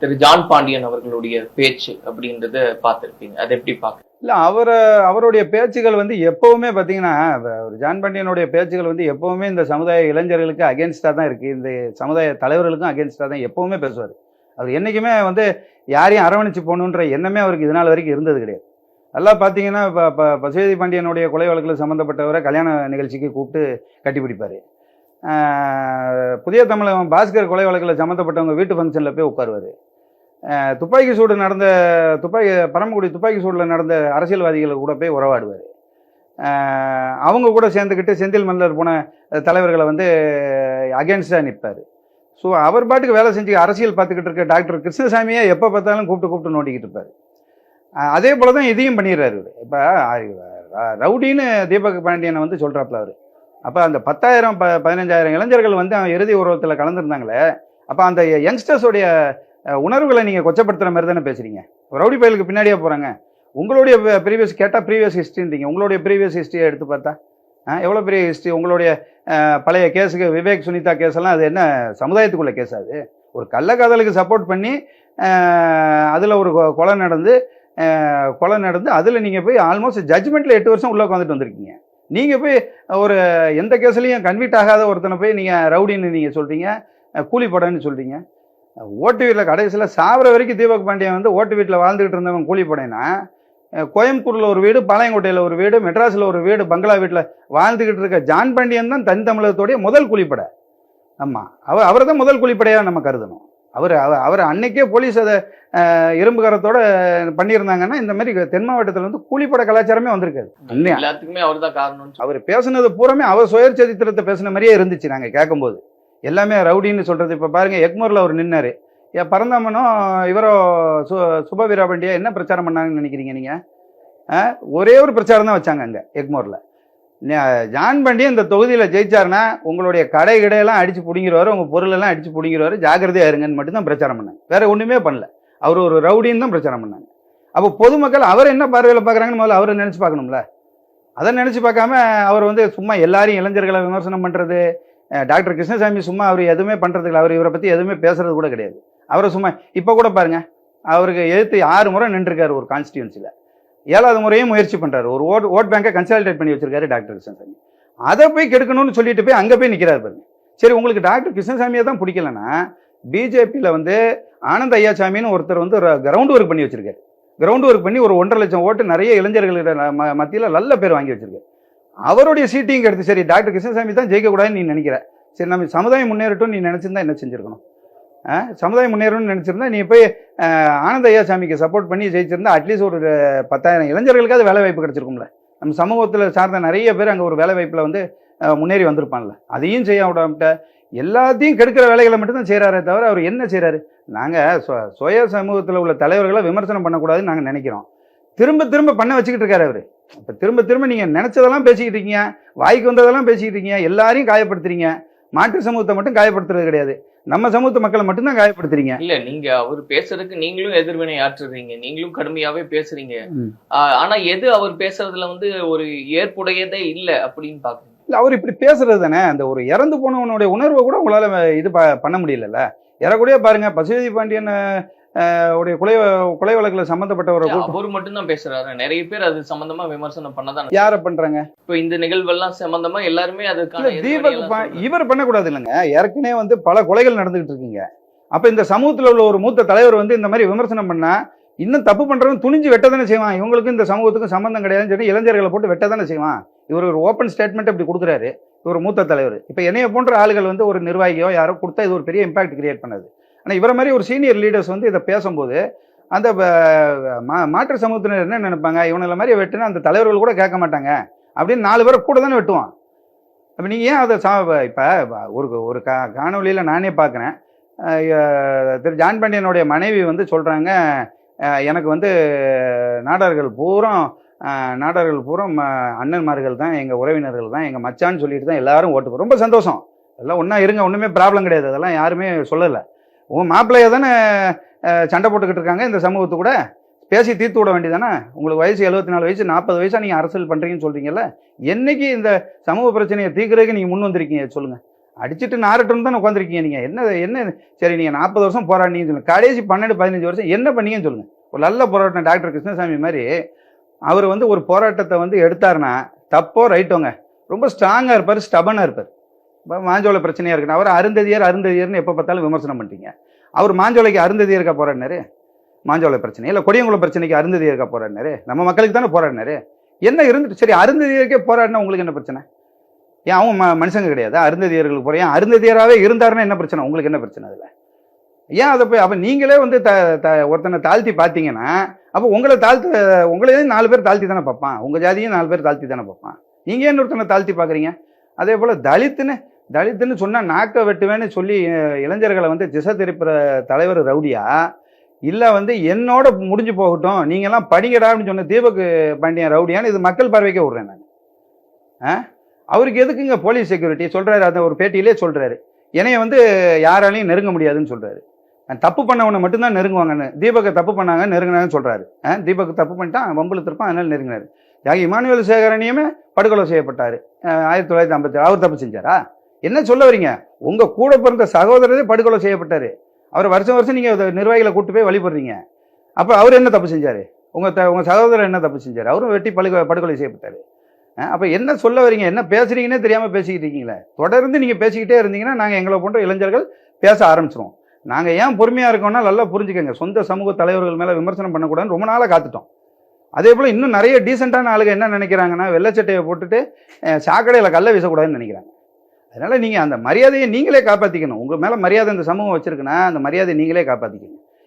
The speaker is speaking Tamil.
திரு ஜான் பாண்டியன் அவர்களுடைய பேச்சு அப்படின்றத பார்த்துருப்பீங்க. அதை எப்படி பார்க்க இல்லை அவரை அவருடைய பேச்சுகள் வந்து எப்பவுமே பார்த்தீங்கன்னா ஒரு ஜான் பாண்டியனுடைய பேச்சுகள் வந்து எப்பவுமே இந்த சமுதாய இளைஞர்களுக்கு அகேன்ஸ்டாக தான் இருக்குது இந்த சமுதாய தலைவர்களுக்கும் அகேன்ஸ்டாக தான் எப்பவுமே பேசுவார். அவர் என்றைக்குமே வந்து யாரையும் அரவணைச்சு போகணுன்ற எண்ணமே அவருக்கு இது நாள் வரைக்கும் இருந்தது கிடையாது. நல்லா பார்த்தீங்கன்னா இப்போ இப்போ பசுவேதி பாண்டியனுடைய கொலை வழக்கில் சம்மந்தப்பட்டவரை கல்யாண நிகழ்ச்சிக்கு கூப்பிட்டு கட்டிப்பிடிப்பார் புதிய தமிழகம் பாஸ்கர் கொலை வழக்கில் சம்மந்தப்பட்டவங்க வீட்டு ஃபங்க்ஷனில் போய் உட்காருவார். துப்பாக்கி சூடு நடந்த துப்பாக்கி பரமக்குடி துப்பாக்கி சூடில் நடந்த அரசியல்வாதிகள் கூட போய் உறவாடுவார். அவங்க கூட சேர்ந்துக்கிட்டு செந்தில் மல்லர் போன தலைவர்களை வந்து அகேன்ஸ்டாக நிற்பார் ஸோ அவர் பாட்டுக்கு வேலை செஞ்சு அரசியல் பார்த்துக்கிட்டு இருக்க டாக்டர் கிருஷ்ணசாமியை எப்போ பார்த்தாலும் கூப்பிட்டு கூப்பிட்டு நோண்டிக்கிட்டு இருப்பார். அதே போல தான் இதையும் பண்ணிடுறாரு இப்போ ரவுடின்னு தீபக் பாண்டியனை வந்து சொல்கிறாப்புல அவர். அப்போ அந்த பத்தாயிரம் ப பதினஞ்சாயிரம் இளைஞர்கள் வந்து அவன் இறுதி உருவத்தில் கலந்துருந்தாங்களே அப்போ அந்த யங்ஸ்டர்ஸோடைய உணர்வுகளை நீங்கள் கொச்சப்படுத்துகிற மாதிரி தானே பேசுகிறீங்க ரவுடி பயலுக்கு பின்னாடியே போகிறாங்க உங்களுடைய ப்ரீவியஸ் கேட்டால் ப்ரீவியஸ் ஹிஸ்ட்ரின்றீங்க உங்களுடைய ப்ரீவியஸ் ஹிஸ்ட்ரியை எடுத்து பார்த்தா எவ்வளோ பெரிய ஹிஸ்ட்ரி உங்களுடைய பழைய கேஸுக்கு விவேக் சுனிதா கேஸ் எல்லாம் அது என்ன சமுதாயத்துக்குள்ள கேஸ் அது? ஒரு கள்ளக்காதலுக்கு சப்போர்ட் பண்ணி அதில் ஒரு கொ- கொலை நடந்து கொலை நடந்து அதில் நீங்கள் போய் ஆல்மோஸ்ட் ஜட்ஜ்மெண்ட்டில் எட்டு வருஷம் உள்ளே உட்காந்துட்டு வந்திருக்கீங்க. நீங்கள் போய் ஒரு எந்த கேஸ்லையும் கன்விக்ட் ஆகாத ஒருத்தனை போய் நீங்கள் ரவுடின்னு நீங்கள் சொல்கிறீங்க கூலிப்படன்னு சொல்கிறீங்க ஓட்டு வீட்டில் கடைசியில் சாவர வரைக்கும் தீபக் பாண்டியன் வந்து ஓட்டு வீட்டில் வாழ்ந்துகிட்டு இருந்தவன் கூலிப்படைனா கோயம்புத்தூரில் ஒரு வீடு பாளையங்கோட்டையில் ஒரு வீடு மெட்ராஸில் ஒரு வீடு பங்களா வீட்டில் வாழ்ந்துக்கிட்டு இருக்க ஜான் பாண்டியன் தான் தன் தமிழகத்துடைய முதல் கூலிப்படை ஆமாம் அவர் அவரை தான் முதல் கூலிப்படையாக நம்ம கருதணும். அவர் அவர் அன்னைக்கே போலீஸ் அதை அஹ், இரும்பு கரத்தோட பண்ணியிருந்தாங்கன்னா இந்த மாதிரி தென் மாவட்டத்தில் வந்து கூலிப்படை கலாச்சாரமே வந்திருக்காது. எல்லாத்துக்குமே அவர் தான் காரணம்னு அவர் பேசுனது பூராமே அவர் சுயச்சரித்திரத்தை பேசின மாதிரியே இருந்துச்சு நாங்கள் கேட்கும்போது. எல்லாமே ரவுடின்னு சொல்கிறது இப்போ பாருங்க எக்மோரில் அவர் நின்னாரு. ஏன் பரந்தாமனும் இவரோ சு சுப வீராபண்டியா என்ன பிரச்சாரம் பண்ணாங்கன்னு நினைக்கிறீங்க நீங்கள் ஒரே ஒரு பிரச்சாரம் தான் வச்சாங்க அங்கே எக்மோரில். ஜான் பண்ணி இந்த தொகுதியில் ஜெயிச்சாருன்னா உங்களுடைய கடை கடையெல்லாம் அடித்து பிடிங்கிருவாரு உங்கள் பொருளெல்லாம் அடித்து பிடிங்கிருவாரு ஜாக்கிரதையாக இருங்கன்னு மட்டும்தான் பிரச்சாரம் பண்ணாங்க. வேற ஒன்றுமே பண்ணல. அவர் ஒரு ரவுடின்னு தான் பிரச்சாரம் பண்ணாங்க. அப்போ பொதுமக்கள் அவர் என்ன பார்வையில் பார்க்குறாங்கன்னு முதல்ல அவரை நினச்சி பார்க்கணும்ல. அதை நினச்சி பார்க்காம அவர் வந்து சும்மா எல்லாரையும் இளைஞர்களை விமர்சனம் பண்ணுறது டாக்டர் கிருஷ்ணசாமி சும்மா அவர் எதுவுமே பண்ணுறதுக்கு அவர் இவரை பற்றி எதுவுமே பேசுறது கூட கிடையாது. அவரை சும்மா இப்போ கூட பாருங்கள் அவருக்கு எதிர்த்து ஆறு முறை நின்றுருக்காரு ஒரு கான்ஸ்டியூன்சியில் ஏழாவது முறையும் முயற்சி பண்ணுறாரு ஒரு ஓட் ஓட் பேங்கை கன்சால்டேட் பண்ணி வச்சிருக்காரு டாக்டர் கிருஷ்ணசாமி. அதை போய் கெடுக்கணும்னு சொல்லிட்டு போய் அங்கே போய் நிற்கிறார் பாருங்க. சரி உங்களுக்கு டாக்டர் கிருஷ்ணசாமியை தான் பிடிக்கலன்னா பிஜேபியில் வந்து ஆனந்த் ஐயாசாமின்னு ஒருத்தர் வந்து கிரவுண்ட் ஒர்க் பண்ணி வச்சிருக்காரு. கிரவுண்ட் ஒர்க் பண்ணி ஒரு ஒன்றரை லட்சம் ஓட்டு நிறைய இளைஞர்களிட ம- மத்தியில் நல்ல பேர் வாங்கி வச்சிருக்காரு. அவருடைய சீட்டையும் எடுத்து சரி டாக்டர் கிருஷ்ணசாமி தான் ஜெயிக்கக்கூடாதுன்னு நீ நினைக்கிற. சரி நம்ம சமுதாயம் முன்னேறட்டும் நீ நினச்சிருந்தா என்ன செஞ்சுருக்கணும்? சமுதாயம் முன்னேறணும்னு நினச்சிருந்தா நீ போய் ஆனந்த ஐயா சாமிக்கு சப்போர்ட் பண்ணி ஜெயிச்சிருந்தா அட்லீஸ்ட் ஒரு பத்தாயிரம் இளைஞர்களுக்காவது வேலை வாய்ப்பு கிடச்சிருக்கும்ல. நம்ம சமூகத்தில் சார்ந்த நிறைய பேர் அங்கே ஒரு வேலை வாய்ப்பில் வந்து முன்னேறி வந்திருப்பான்ல அதையும் செய்ய விடாமட்ட எல்லாத்தையும் கெடுக்கிற வேலைகளை மட்டும்தான் செய்கிறாரே தவிர அவர் என்ன செய்கிறாரு நாங்கள் சுய சமூகத்தில் உள்ள தலைவர்களை விமர்சனம் பண்ணக்கூடாதுன்னு நாங்கள் நினைக்கிறோம். திரும்ப திரும்ப பண்ண வச்சுக்கிட்டு இருக்காரு அவர். இப்போ திரும்ப திரும்ப நீங்கள் நினச்சதெல்லாம் பேசிக்கிட்டு இருக்கீங்க வாய்க்கு வந்ததெல்லாம் பேசிக்கிட்டு இருக்கீங்க எல்லாரையும் காயப்படுத்துறீங்க. மாற்று சமூகத்தை மட்டும் காயப்படுத்துறது கிடையாது. நம்ம சமூகத்து மக்களை மட்டும்தான் காயப்படுத்துறீங்க. இல்ல நீங்க அவர் பேசுறதுக்கு நீங்களும் எதிர்வினை ஆற்றுறீங்க. நீங்களும் கடுமையாவே பேசுறீங்க. ஆஹ் ஆனா எது அவர் பேசுறதுல வந்து ஒரு ஏற்புடையதே இல்ல அப்படின்னு பாக்குறீங்க? இல்லை அவர் இப்படி பேசுறது தானே. அந்த ஒரு இறந்து போனவனுடைய உணர்வை கூட உங்களால் இது பண்ண முடியலல்ல. ஏறக்கூடிய பாருங்க பசுபதி பாண்டியன் உடைய கொலை கொலை வழக்கில் சம்மந்தப்பட்டவரை கூப்பிட்டு அவர் மட்டும் தான் பேசுறாரு. நிறைய பேர் அது சம்பந்தமா விமர்சனம் பண்ணதான் யாரை பண்றாங்க? இப்ப இந்த நிகழ்வெல்லாம் சம்பந்தமா எல்லாருமே அதுக்கான இல்ல, தீபக். இவர் பண்ணக்கூடாது இல்லைங்க. ஏற்கனவே வந்து பல கொலைகள் நடந்துகிட்டு இருக்கீங்க. அப்ப இந்த சமூகத்துல உள்ள ஒரு மூத்த தலைவர் வந்து இந்த மாதிரி விமர்சனம் பண்ணா இன்னும் தப்பு பண்றவன் துணிஞ்சு வெட்ட தானே செய்வான். இவங்களுக்கும் இந்த சமூகத்துக்கும் சம்பந்தம் கிடையாதுன்னு சொல்லி இளைஞர்களை போட்டு வெட்ட தானே செய்வான். இவர் ஒரு ஓப்பன் ஸ்டேட்மெண்ட் இப்படி கொடுக்குறாரு. இவர் மூத்த தலைவர். இப்போ என்னைய போன்ற ஆளுகள் வந்து ஒரு நிர்வாகியோ யாரோ கொடுத்தா இது ஒரு பெரிய இம்பாக்ட் கிரியேட் பண்ணது. ஆனால் இவரை மாதிரி ஒரு சீனியர் லீடர்ஸ் வந்து இதை பேசும்போது அந்த ப- மா- மாற்று சமூகத்தினர் என்ன நினைப்பாங்க? இவனில் மாதிரி வெட்டுனா அந்த தலைவர்கள் கூட கேட்க மாட்டாங்க. அப்படின்னு நாலு பேரை கூட தானே வெட்டுவான். அப்போ நீங்கள் ஏன் அதை சா இப்போ ஒரு ஒரு கா காணொலியில் நானே பார்க்குறேன். திரு ஜான் பாண்டியனுடைய மனைவி வந்து சொல்கிறாங்க எனக்கு வந்து நாடார்கள் பூரா நாடார்கள் பூரா ம- அண்ணன்மார்கள் தான் எங்கள் உறவினர்கள் தான் எங்கள் மச்சான்னு சொல்லிட்டு தான் எல்லாரும் ஓட்டு ரொம்ப சந்தோஷம். எல்லாம் ஒன்றா இருங்க ஒன்றுமே ப்ராப்ளம் கிடையாது. அதெல்லாம் யாருமே சொல்லலை. உன் மாப்பிள்ளைய தானே சண்டை போட்டுக்கிட்டு இருக்காங்க இந்த சமூகத்து கூட? பேசி தீர்த்து விட வேண்டியதானே? உங்களுக்கு வயசு எழுபத்தி நாலு வயசு நாற்பது வயசாக நீங்கள் அரசியல் பண்ணுறீங்கன்னு சொல்கிறீங்கல்ல என்னைக்கு இந்த சமூக பிரச்சனையை தீர்க்கிறதுக்கு நீங்கள் முன் வந்திருக்கீங்க சொல்லுங்கள் அடிச்சுட்டு நாரட்டுன்னு தானே உட்காந்துருக்கீங்க நீங்கள் என்ன என்ன சரி நீங்கள் நாற்பது வருஷம் போராடினீங்கன்னு சொல்லுங்கள் கடைசி பன்னெண்டு பதினஞ்சு வருஷம் என்ன பண்ணீங்கன்னு சொல்லுங்கள் ஒரு நல்ல போராட்டம் டாக்டர் கிருஷ்ணசாமி மாதிரி அவர் வந்து ஒரு போராட்டத்தை வந்து எடுத்தாருன்னா தப்போ ரைட்டோங்க. ரொம்ப ஸ்ட்ராங்காக இருப்பார் ஸ்டபனாக இருப்பார். மாஞ்சோலை பிரச்சனையாக இருக்குன்னு. அவர் அருந்ததியர் அருந்ததியர்னு எப்போ பார்த்தாலும் விமர்சனம் பண்ணிட்டீங்க. அவர் மாஞ்சோலைக்கு அருந்ததியருக்கா போராடினாரு மாஞ்சோலை பிரச்சனை. இல்லை கொடியங்குளம் பிரச்சனைக்கு அருந்ததியருக்கா போராடினாரு நம்ம மக்களுக்கு தானே போராடினாரு என்ன இருந்துட்டு சரி அருந்ததியருக்கே போராடினா உங்களுக்கு என்ன பிரச்சனை? ஏன் அவங்க ம மனுஷங்க கிடையாது. அருந்ததியர்களுக்கு போகிற ஏன் அருந்ததியராகவே இருந்தாருன்னா என்ன பிரச்சனை? உங்களுக்கு என்ன பிரச்சனை அதில்? ஏன் அதை போய் அப்போ நீங்களே வந்து த த ஒருத்தனை தாழ்த்தி பார்த்தீங்கன்னா அப்போ உங்களை தாழ்த்த உங்களையும் நாலு பேர் தாழ்த்தி தானே பார்ப்பான். உங்கள் ஜாதியும் நாலு பேர் தாழ்த்தி தானே பார்ப்பான். நீங்கள் ஏன் ஒருத்தனை தாழ்த்தி பார்க்குறீங்க? அதே போல் தலித்துன்னு தலித்துன்னு சொன்னால் நாக்க வெட்டுவேன்னு சொல்லி இளைஞர்களை வந்து திசை திருப்புற தலைவர் ரவுடியா? இல்லை வந்து என்னோட முடிஞ்சு போகட்டும் நீங்கள்லாம் படிங்கடா அப்படின்னு சொன்ன தீபக் பாண்டியன் ரவுடியான்னு இது மக்கள் பார்வைக்கே விட்றேன் நான். ஆ அவருக்கு எதுக்குங்க போலீஸ் செக்யூரிட்டி? சொல்கிறாரு அதை ஒரு பேட்டியிலே சொல்கிறாரு என்னைய வந்து யாராலையும் நெருங்க முடியாதுன்னு சொல்கிறாரு தப்பு பண்ணவனை மட்டும்தான் நெருங்குவாங்கன்னு தீபக்கை தப்பு பண்ணாங்க நெருங்கினான்னு சொல்கிறாரு தீபக் தப்பு பண்ணிட்டான் வம்புல திருப்பான் அதனால் நெருங்கினார். தியாகி இமானுவேல் சேகரனியுமே படுகொலை செய்யப்பட்டார். ஆயிரத்தி தொள்ளாயிரத்தி ஐம்பத்தி அவர் தப்பு செஞ்சாரா? என்ன சொல்ல வரீங்க? உங்கள் கூட பிறந்த சகோதரரே படுகொலை செய்யப்பட்டார். அவர் வருஷம் வருஷம் நீங்கள் நிர்வாகிகளை கூட்டு போய் வழிபடுறீங்க. அப்போ அவர் என்ன தப்பு செஞ்சார்? உங்கள் த உங்கள் சகோதரர் என்ன தப்பு செஞ்சார்? அவரும் வெட்டி படுகொலை படுகொலை செய்யப்பட்டார். அப்போ என்ன சொல்ல வரீங்க? என்ன பேசுகிறீங்கன்னே தெரியாமல் பேசிக்கிட்டு இருக்கீங்களே. தொடர்ந்து நீங்கள் பேசிக்கிட்டே இருந்தீங்கன்னா நாங்கள் எங்களை போன்ற இளைஞர்கள் பேச ஆரம்பிச்சிருவோம். நாங்கள் ஏன் பொறுமையாக இருக்கோம்னா நல்லா புரிஞ்சுக்கோங்க. சொந்த சமூக தலைவர்கள் மேலே விமர்சனம் பண்ணக்கூடாதுன்னு ரொம்ப நாளாக காத்துட்டோம். அதே போல் இன்னும் நிறைய டீசெண்டான ஆளுங்க என்ன நினைக்கிறாங்கன்னா வெள்ளச்சட்டையை போட்டுட்டு சாக்கடையில் கல்ல வீசக்கூடாதுன்னு நினைக்கிறாங்க. அதனால் நீங்கள் அந்த மரியாதையை நீங்களே காப்பாற்றிக்கணும் உங்கள் மேலே மரியாதை இந்த சமூகம் வச்சுருக்குன்னா அந்த மரியாதையை நீங்களே காப்பாற்றிக்கணும்